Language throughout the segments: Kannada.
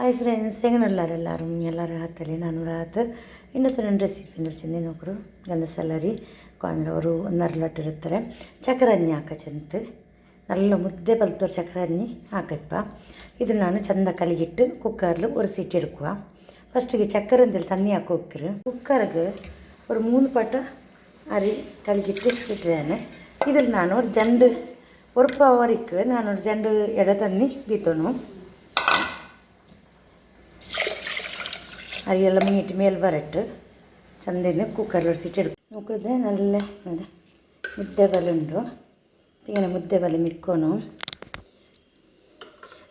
ಹಾಯ್ ಫ್ರೆಂಡ್ಸ್ ಹೆಂಗನಲ್ಲಾರ ಎಲ್ಲರೂ ಎಲ್ಲರ ಹತ್ತಲ್ಲಿ ನಾನು ರಾತ್ ಇನ್ನೊಂದು ನನ್ನ ರೆಸಿಪಿ ಅಂದ್ರೆ ಚಂದಿನ ಒಬ್ಬರು ಗಂಧಸಲ್ಲ ರೀ ಅಂದ್ರೆ ಅವರು ನರ್ಲಟ್ಟಿರುತ್ತಾರೆ ಚಕ್ರಾಜ್ಞಿ ಹಾಕ ಚಂತ நல்ல முத்தே பலத்தோர் சக்கராஜ்னி ಹಾಕಪ್ಪ ಇದು ನಾನು ಚಂದ ಕಲಿಗಿಟ್ಟು ಕುಕ್ಕರ್ಲು ஒரு ಸೀಟ್ எடுக்குவ ஃபஸ்ட்டுக்கு சக்கரந்தில் தண்ணி ಹಾಕಿ ಹೋಗ್ತಿರು ಕುಕ್ಕರ್ಗೆ ஒரு மூணு பட்ட அரி கலக்கிட்டு விட்டுறேன் இதில் நான் ஒரு ஜண்டு ஒரு பவருக்கு நான் ஒரு ஜண்டு இட தண்ணி பீத்தணும் ಅರಿಯೆಲ್ಲ ಮೀಟ್ ಮೇಲೆ ಬರಟ್ಟು ಚಂದಿಂದ ಕುಕ್ಕರ್ ಒಡಿಸಿಟ್ಟು ಇಡ್ಕೊ ನೋಡಿದ್ರೆ ನಲ್ಲ ಅದೇ ಮುದ್ದೆ ಬಲೆ ಉಂಟು ಈಗ ಮುದ್ದೆ ಬಲೆ ಮಿಕ್ಕೋನು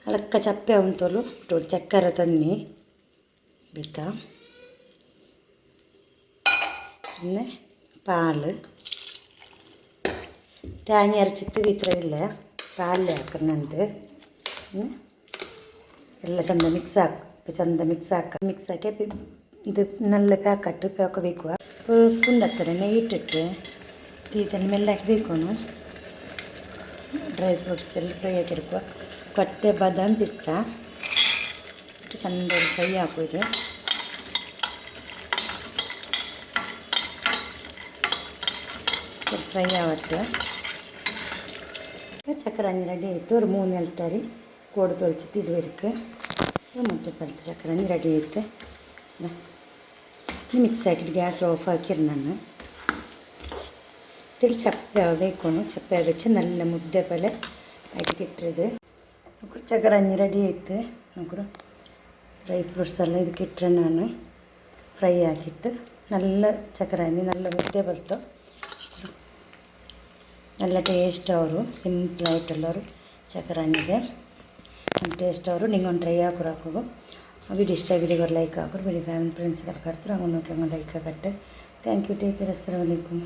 ಅಲಕ್ಕ ಚಪ್ಪೆ ಉಂಟೋಲು ಟೋಲ್ ಚಕ್ಕರ ತನ್ನಿ ಬಿತ್ತ പിന്നെ പാല് തേങ്ങ അരച്ചിട്ട് വിത്രമില്ല പാലിൽ ആക്കുന്നുണ്ട് പിന്നെ ಎಲ್ಲ ಚಂದ ಮಿಕ್ಸ್ ಹಾಕಿ ಚಂದ ಮಿಕ್ಸ್ ಹಾಕ ಮಿಕ್ಸ್ ಹಾಕಿ ಪಿ- ಇದು ನಲ್ಲ ಪ್ಯಾಕಟ್ಟು ಪ್ಯಾಕ ಬೇಕು ಒಂದು ಸ್ಪೂನ್ ಹತ್ತಿರ ನೆಯ್ಯಿ ಇಟ್ಟಿಟ್ಟು ತೀತನ್ನು ಮೆಲ್ಲ ಹಾಕಿ ಬೇಕೋನು ಡ್ರೈ ಫ್ರೂಟ್ಸ್ ಎಲ್ಲ ಫ್ರೈ ಹಾಕಿಡ್ಕೊ ಕೊಟ್ಟೆ ಬಾದಾಮ್ ಪಿಸ್ತಾ ಇಟ್ಟು ಚಂದ ಫ್ರೈ ಹಾಕೋದು ಫ್ರೈ ಆವತ್ತು சக்கராஞ்சி ரெடி ஆயிடுத்து ஒரு மூணு எழுத்தாரி கோடு தொளிச்சு இது இருக்கு ಮತ್ತು ಪಂಚಚಕ್ರ ರೆಡಿ ಐತೆ ಮಿಕ್ಸ್ ಹಾಕಿಟ್ಟು ಗ್ಯಾಸ್ ಆಫ್ ಹಾಕಿರಿ ನಾನು ತಿಳಿ ಚಪ್ಪೆ ಬೇಕು ಚಪ್ಪೆ ಆಗಚ್ಚೆ ನಲ್ಲ ಮುದ್ದೆ ಪಲ್ಲೆ ಅದಕ್ಕಿಟ್ಟಿದೆ ನೂಕರು ಅನ್ನಿ ರೆಡಿ ಐತೆ ನೂಕರು ಡ್ರೈ ಫ್ರೂಟ್ಸ್ ಎಲ್ಲ ಇದಕ್ಕಿಟ್ರೆ ನಾನು ಫ್ರೈ ಹಾಕಿಟ್ಟು ನಲ್ಲ ಚಕರಂಜಿ ನಲ್ಲ ಮುದ್ದೆ ಬಲ್ತು നല്ല ടേസ്റ്റ് ആവും സിമ്പിളായിട്ടുള്ളൊരു ചക്രാനിത് ಟೇಸ್ಟ್ ಅವರು ನಿಂಗೊಂದು ಟ್ರೈ ಹಾಕೋರು ಹಾಕೋದು ವಿಡಿಯೋ ಇಷ್ಟ ವಿಡಿಯೋಗೆ ಲೈಕ್ ಹಾಕೋರು ಬರೀ ಫ್ಯಾಮಿಲಿ ಫ್ರೆಂಡ್ಸ್ ಕರ್ತಾರೆ ಅವನು ಲೈಕ್ ಹಾಕಟ್ಟೆ ಥ್ಯಾಂಕ್ ಯು ಟೇಕ್ ಕೇರ್ ಅಸ್ಸಲಾಮು ಅಲೈಕುಮ್.